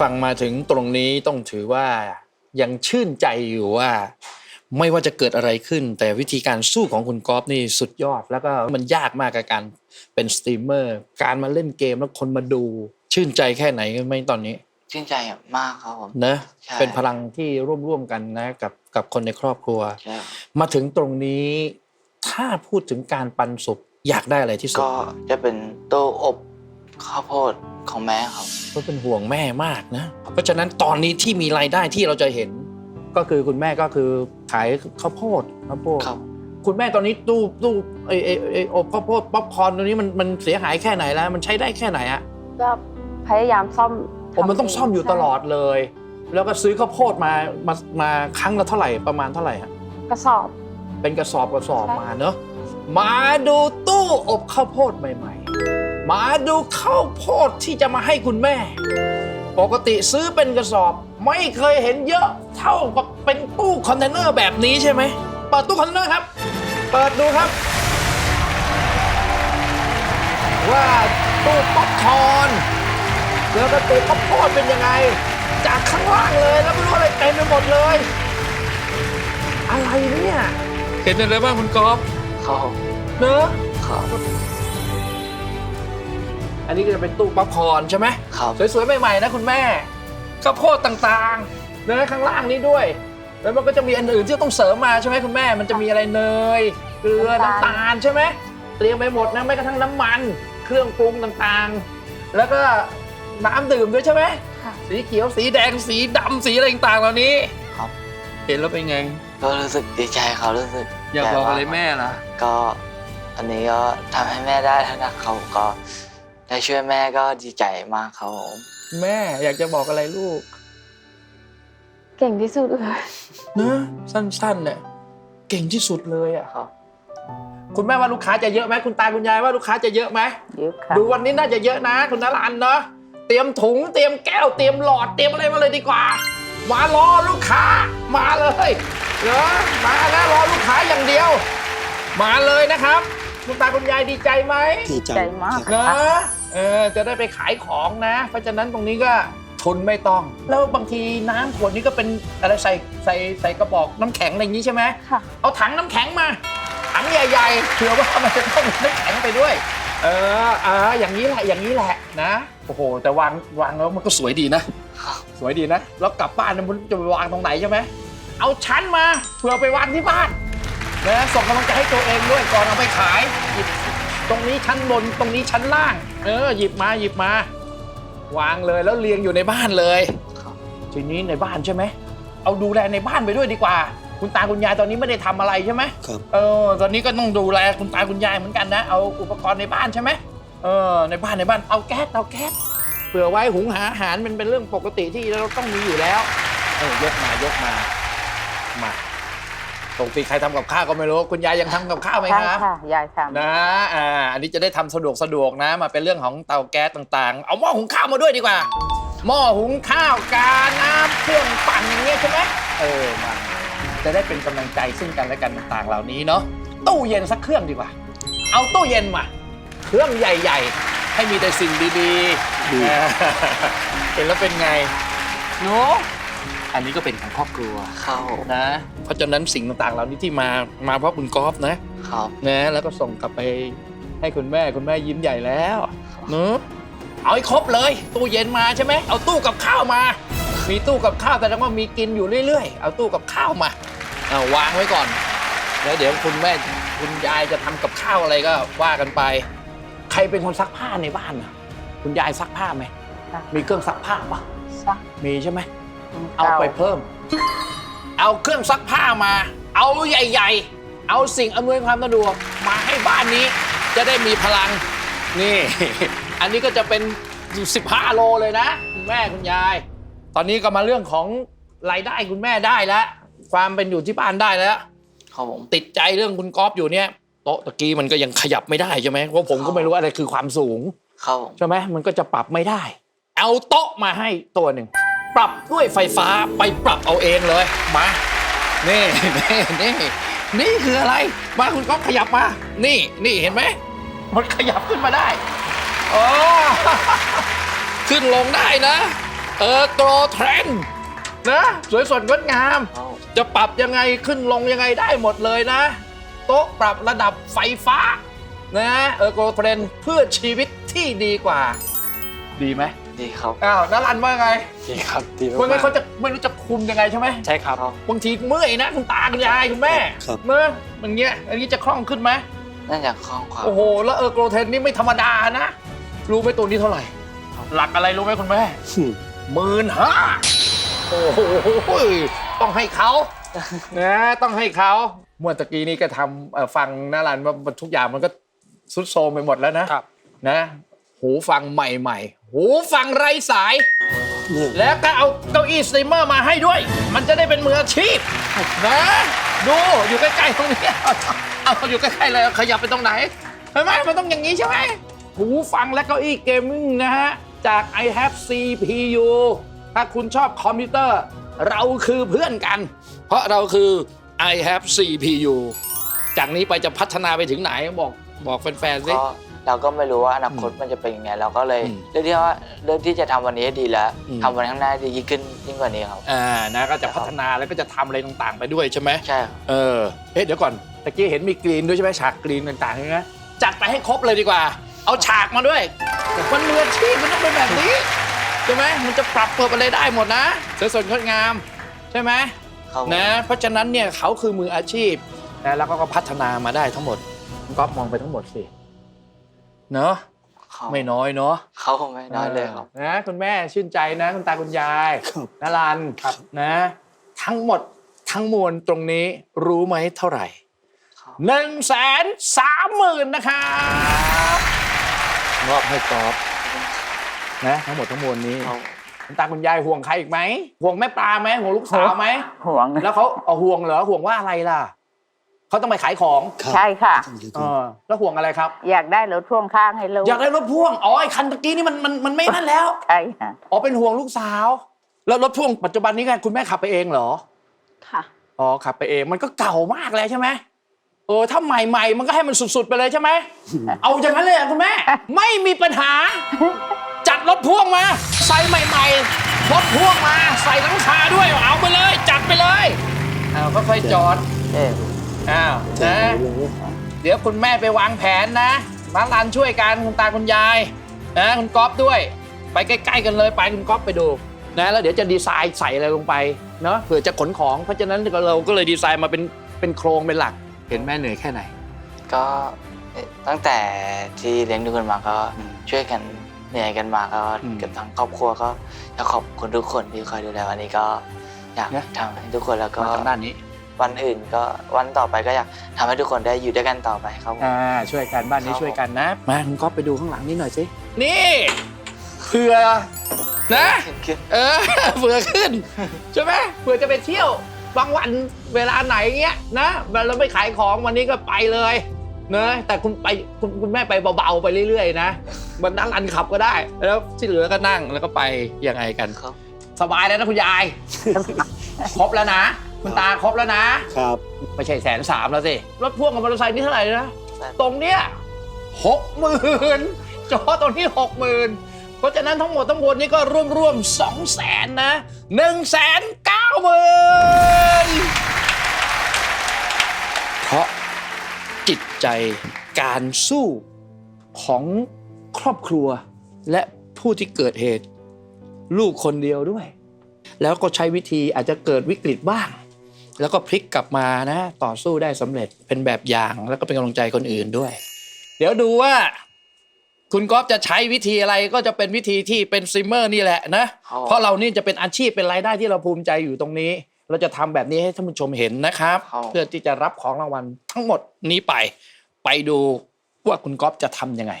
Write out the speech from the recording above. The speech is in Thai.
ฟังมาถึงตรงนี้ต้องถือว่ายังชื่นใจอยู่ว่า ไม่ว่าจะเกิดอะไรขึ้น แต่วิธีการสู้ของคุณกอล์ฟนี่สุดยอด แล้วก็มันยากมากกับการเป็นสตรีมเมอร์ การมาเล่นเกมแล้วคนมาดู ชื่นใจแค่ไหนกันไหมตอนนี้ ชื่นใจมากครับผม นะใช่ เป็นพลังที่ร่วมๆกันนะกับกับคนในครอบครัว ใช่ครับมาถึงตรงนี้ ถ้าพูดถึงการปันสุขอยากได้อะไรที่สุดก็จะเป็นตู้อบ ข้าวโพดของแม่ครับ ก็เป็นห่วงแม่มากนะ เพราะฉะนั้นตอนนี้ที่มีรายได้ที่เราจะเห็น ก็คือคุณแม่ก็คือขายข้าวโพดข้าวโพดครับ คุณแม่ตอนนี้ตู้ตู้ไอไอไออบข้าวโพดป๊อปคอร์นตัวนี้มันมันเสียหายแค่ไหนแล้ว มันใช้ได้แค่ไหนอะก็พยายามซ่อมผมมันต้องทำเซ่อมอยู่ตลอดเลย แล้วก็ซื้อข้าวโพดมามามาครั้งละเท่าไหร่ประมาณเท่าไหร่ฮะ กระสอบ เป็นกระสอบกระสอบใช่มาเนอะมาดูตู้อบข้าวโพดใหม่ๆ มาดูข้าวโพดที่จะมาให้คุณแม่ ปกติซื้อเป็นกระสอบ ไม่เคยเห็นเยอะเท่ากับเป็นตู้คอนเทนเนอร์แบบนี้ใช่ไหมเปิดตู้คอนเทนเนอร์ครับ เปิดดูครับ ว่าตู้ป๊อปคอร์นแล้วก็ตู้ข้าวโพดเป็นยังไง จากข้างล่างเลยแล้วไม่รู้อะไรเต็มไปหมดเลย อะไรเนี่ย เห็นอะไรบ้างคุณกอล์ฟครับผมเนอะครับ อันนี้ก็จะเป็นตู้ป๊อปคอร์นใช่ไหมครับสวยๆใหม่ๆนะคุณแม่ข้าวโพดต่างๆเนยข้างล่างนี้ด้วย แล้วมันก็จะมีอันอื่นที่ต้องเสริมมาใช่ไหมคุณแม่ มันจะมีอะไรเนยเกลือน้ำตาลใช่ไหมเตรียมไปหมดนะแม้กระทั่งน้ำมัน เครื่องปรุงต่างๆ แล้วก็น้ำดื่มด้วยใช่ไหมค่ะสีเขียวสีแดงสีดำสีอะไรต่างๆเหล่านี้ครับ เห็นแล้วเป็นไง ก็รู้สึกดีใจครับรู้สึกอยากบอกอะไรต่ว่าแม่ล่ะก็อันนี้ก็ทำให้แม่ได้แล้วนะครับก็ ได้ช่วยแม่ก็ดีใจมากครับผมแม่อยากจะบอกอะไรลูกเก่งที่สุดเลยนะสั้นๆเนี่ยเก่งที่สุดเลยอะครับ คุณแม่ว่าลูกค้าจะเยอะไหมคุณตาคุณยายว่าลูกค้าจะเยอะไหมเยอะค่ะดูวันนี้น่าจะเยอะนะ คุณนรันเนาะเตรียมถุงเตรียมแก้วเตรียมหลอดเตรียมอะไรมาเลยดีกว่า มารอลูกค้ามาเลยเนาะมานะรอลูกค้าอย่างเดียว มาเลยนะครับ คุณตาคุณยายดีใจไหมดีใจใจมากเนอะ เออจะได้ไปขายของนะ เพราะฉะนั้นตรงนี้ก็ทุนไม่ต้อง แล้วบางทีน้ำขวดนี้ก็เป็นอะไรใส่ใส่ใส่กระบอกน้ำแข็งอะไรอย่างนี้ใช่ไหมค่ะ เอาถังน้ำแข็งมา ถังใหญ่ๆเผื่อว่ามันจะต้องมีน้ำแข็งไปด้วย เอออ่าอย่างนี้แหละอย่างนี้แหละนะโอ้โห แต่วางวางแล้วมันก็สวยดีนะ สวยดีนะ แล้วกลับบ้านนะมันจะไปวางตรงไหนใช่ไหมเอาชั้นมาเผื่อไปวางที่บ้านนะส่งกำลังใจให้ตัวเองด้วยก่อนเอาไปขายหยิบ ตรงนี้ชั้นบนตรงนี้ชั้นล่าง เออ หยิบมาหยิบมา วางเลยแล้วเรียงอยู่ในบ้านเลยครับทีนี้ในบ้านใช่ไหม เอาดูแลในบ้านไปด้วยดีกว่า คุณตาคุณยายตอนนี้ไม่ได้ทำอะไรใช่ไหมครับ เออ ตอนนี้ก็ต้องดูแลคุณตาคุณยายเหมือนกันนะ เอาอุปกรณ์ในบ้านใช่ไหมเออ ในบ้านในบ้านเอาแก๊สเอาแก๊สเผื่อไว้หุงหาอาหารมันเป็นเรื่องปกติที่เราต้องมีอยู่แล้ว เออยกมายกมา มา ปกติใครทำกับข้าวก็ไม่รู้ คุณยายยังทำกับข้าวไหมใช่คะค่ะ ยายทำนะอ่าอันนี้จะได้ทำสะดวกสะดวกนะ มาเป็นเรื่องของเตาแก๊สต่างๆ เอาหม้อหุงข้าวมาด้วยดีกว่า หม้อหุงข้าวกาน้ำเครื่องปั่นอย่างเงี้ยใช่ไหมเออมาจะได้เป็นกำลังใจซึ่งกันและกันต่างๆเหล่านี้เนาะตู้เย็นสักเครื่องดีกว่า เอาตู้เย็นมา เครื่องใหญ่ ๆ ให้มีแต่สิ่งดีดีๆอ่าเห็นแล้วเป็นไงเนาะ อันนี้ก็เป็นของครอบครัวครับผมนะ เพราะฉะนั้นสิ่งต่างๆ เหล่านี้ที่มามาเพราะคุณกอล์ฟนะครับนะแล้วก็ส่งกลับไปให้คุณแม่คุณแม่ยิ้มใหญ่แล้วเนอะเอาให้ครบเลย ตู้เย็นมาใช่ไหมเอาตู้กับข้าวมา มีตู้กับข้าวแต่ว่ามีกินอยู่เรื่อยๆ เอาตู้กับข้าวมาเอาวางไว้ก่อน แล้วเดี๋ยวคุณแม่คุณยายจะทำกับข้าวอะไรก็ว่ากันไป ใครเป็นคนซักผ้าในบ้านน่ะ คุณยายซักผ้าไหมค่ะมีเครื่องซักผ้าปะซักมีใช่ไหม เอาไปเพิ่ม เอาเครื่องซักผ้ามา เอาใหญ่ ๆ เอาสิ่งอำนวยความสะดวกมาให้บ้านนี้ จะได้มีพลัง นี่ อันนี้ก็จะเป็น 15 โลเลยนะ คุณแม่คุณยาย ตอนนี้ก็มาเรื่องของรายได้คุณแม่ได้แล้ว ความเป็นอยู่ที่บ้านได้แล้ว ครับผม ติดใจเรื่องคุณก๊อฟอยู่เนี่ยโต๊ะตะกี้มันก็ยังขยับไม่ได้ใช่ไหมเพราะผมก็ไม่รู้อะไรคือความสูง ครับผม ใช่ไหมมันก็จะปรับไม่ได้ เอาโต๊ะมาให้ตัวหนึ่ง ปรับด้วยไฟฟ้าไปปรับเอาเองเลย มา นี่นี่นี่นี่คืออะไร มาคุณก๊อฟขยับมา นี่นี่เห็นไหม มันขยับขึ้นมาได้โอ้ขึ้นลงได้นะ เออโกรเทรนนะ สวยสดงดงาม จะปรับยังไงขึ้นลงยังไงได้หมดเลยนะ โต๊ะปรับระดับไฟฟ้า นะ เออโกรเทรนเพื่อชีวิตที่ดีกว่า ดีไหม ดีครับอ้าวนัรันว่าไงดีครับดีไม่งั้นเขาจะไม่รู้จะคุมยังไงใช่ไหมใช่ครับครับ บางทีเมื่อยนะคุณตาคุณยายคุณแม่ครับ เมื่อมันเงี้ยอันนี้จะคล่องขึ้นไหมน่าจะคล่องครับโอ้โหแล้วเออโกรเทนนี่ไม่ธรรมดานะรู้ไหมตัวนี้เท่าไหร่ หลักอะไรรู้ไหมคุณแม่หมื่นห้าโอ้โหต้องให้เขานะต้องให้เขาเมื่อตะกี้นี้ก็ทำเอ่อฟังนารันว่าทุกอย่างมันก็สุดโทรมไปหมดแล้วนะครับ นะ หูฟังใหม่ๆ หูฟังไร้สายนี่แล้วก็เอาเก้าอี้สตรีมเมอร์มาให้ด้วย มันจะได้เป็นมืออาชีพนะดูอยู่ใกล้ๆตรงนี้เอาเอาอยู่ใกล้ๆเลยขยับไปตรงไหนเห็นไหมมันต้องอย่างนี้ใช่ไหมหูฟังและเก้าอี้เกมมิ่งนะฮะ จาก i have CPU ถ้าคุณชอบคอมพิวเตอร์ เราคือเพื่อนกัน เพราะเราคือ i have CPU จากนี้ไปจะพัฒนาไปถึงไหนบอกบอกแฟนๆสิก็ เราก็ไม่รู้ว่าอนาคตอืมมันจะเป็นยังไง เราก็เลยอืมเลือกที่ว่าเลือกที่จะทำวันนี้ให้ดีแล้วอืมทำวันข้างหน้าให้ดียิ่งขึ้นยิ่งกว่านี้ครับอ่านะก็จะพัฒนาแล้วก็จะทำอะไรต่างๆ ไปด้วยใช่ไหมใช่ครับเออเอ๊ะเดี๋ยวก่อนตะกี้เห็นมีกรีนด้วยใช่ไหมฉากกรีนต่างๆใช่ไหมจัดไปให้ครบเลยดีกว่า เอาฉากมาด้วยมันมืออาชีพมันต้องเป็นแบบนี้ใช่ไหมมันจะปรับเปิดอะไรได้หมดนะสวยสดงดงามใช่ไหมครับผมนะเพราะฉะนั้นเนี่ยเขาคือมืออาชีพนะแล้วก็ก็พัฒนามาได้ทั้งหมดคุณก๊อฟมองไปทั้งหมดสิ เนาะครับไม่น้อยเนาะเขาไม่น้อยเลยครับ นะคุณแม่ชื่นใจนะ คุณตาคุณยายครับนารันครับนะ ทั้งหมดทั้งมวลตรงนี้รู้ไหมเท่าไหร่ครับ หนึ่งแสนสามหมื่นนะครับมอบให้กอฟนะทั้งหมดทั้งมวลนี้เขาคุณตาคุณยายห่วงใครอีกไหมห่วงแม่ปลาไหมห่วงลูกสาวไหมห่วง แล้วเขาเอาห่วงเหรอห่วงว่าอะไรล่ะ เขาต้องไปขายของครับใช่ค่ะ เออแล้วห่วงอะไรครับ อยากได้รถพ่วงข้างให้ลูกอยากได้รถพ่วงอ๋อไอ้คันตะกี้นี่มันมันมันไม่นั่นแล้วใช่ค่ะ อ๋อเป็นห่วงลูกสาว แล้วรถพ่วงปัจจุบันนี้ไงคุณแม่ขับไปเองเหรอค่ะ อ๋อขับไปเองมันก็เก่ามากแล้วใช่ไหมเออถ้าใหม่ๆมันก็ให้มันสุดๆไปเลยใช่ไหม เอาอย่างนั้นเลยเหรอคุณแม่ ไม่มีปัญหา จัดรถพ่วงมาใส่ใหม่ๆรถพ่วงมาใส่หลังคาด้วยเอาไปเลย จัดไปเลยอ้าวก็ค่อยๆจอด เออ อ้าวนะเดี๋ยวคุณแม่ไปวางแผนนะร้านร้านช่วยกันคุณตาคุณยายนะคุณก๊อฟด้วย ไปใกล้ ๆ กันเลยไปคุณก๊อฟไปดูนะแล้วเดี๋ยวจะดีไซน์ใส่อะไรลงไปเนาะเผื่อจะขนของ เพราะฉะนั้นเราก็เลยดีไซน์มาเป็นเป็นโครงเป็นหลัก เห็นแม่เหนื่อยแค่ไหน ก็เอ่อตั้งแต่ที่เลี้ยงดูกันมาก็อืมช่วยกันเหนื่อยกันมาก็อืมเกับทั้งครอบครัวก็อยากขอบคุณทุกคนที่คอยดูแลวันนี้ก็อยากนะทำให้ทุกคนแล้วก็มาทางด้านนี้ วันอื่นก็วันต่อไปก็อยากทำให้ทุกคนได้อยู่ด้วยกันต่อไปครับผม อ่าช่วยกันบ้านนี้ครับช่วยกันนะ มาคุณก๊อฟไปดูข้างหลังนี้หน่อยสินี่เผื่อนะขึ้นเออ เผื่อขึ้นใช่ไหมเผื่อจะไปเที่ยวบางวันเวลาไหนเงี้ยนะเราไม่ขายของวันนี้ก็ไปเลยเนอะแต่คุณไปคุณคุณแม่ไปเบาๆไปเรื่อยๆนะบนนั่งรันขับก็ได้ แล้วที่เหลือก็นั่งแล้วก็ไปยังไงกันครับ สบายแล้วนะคุณยาย ครบแล้วนะ คุณตาครบแล้วนะ ครับ ไม่ใช่แสนสามแล้วสิ รถพ่วงกับมอเตอร์ไซค์นี่เท่าไหร่นะ ตรงเนี้ยหกหมื่นจอตรงนี้หกหมื่นเพราะฉะนั้นทั้งหมดทั้งมวลนี้ก็ร่วมร่วมสองแสนนะหนึ่งแสนเก้าหมื่นเพราะจิตใจการสู้ของครอบครัว และผู้ที่เกิดเหตุ ลูกคนเดียวด้วย แล้วก็ใช้วิธีอาจจะเกิดวิกฤตบ้าง แล้วก็พลิกกลับมานะ ต่อสู้ได้สำเร็จเป็นแบบอย่างแล้วก็เป็นกำลังใจคนอื่นด้วย เดี๋ยวดูว่า คุณก๊อฟจะใช้วิธีอะไรก็จะเป็นวิธีที่เป็นซิมเมอร์นี่แหละนะครับเพราะเรานี่จะเป็นอาชีพเป็นรายได้ที่เราภูมิใจอยู่ตรงนี้ เราจะทำแบบนี้ให้ท่านผู้ชมเห็นนะครับครับ เพื่อที่จะรับของรางวัลทั้งหมดนี้ไป ไปดูว่าคุณก๊อฟจะทำยังไง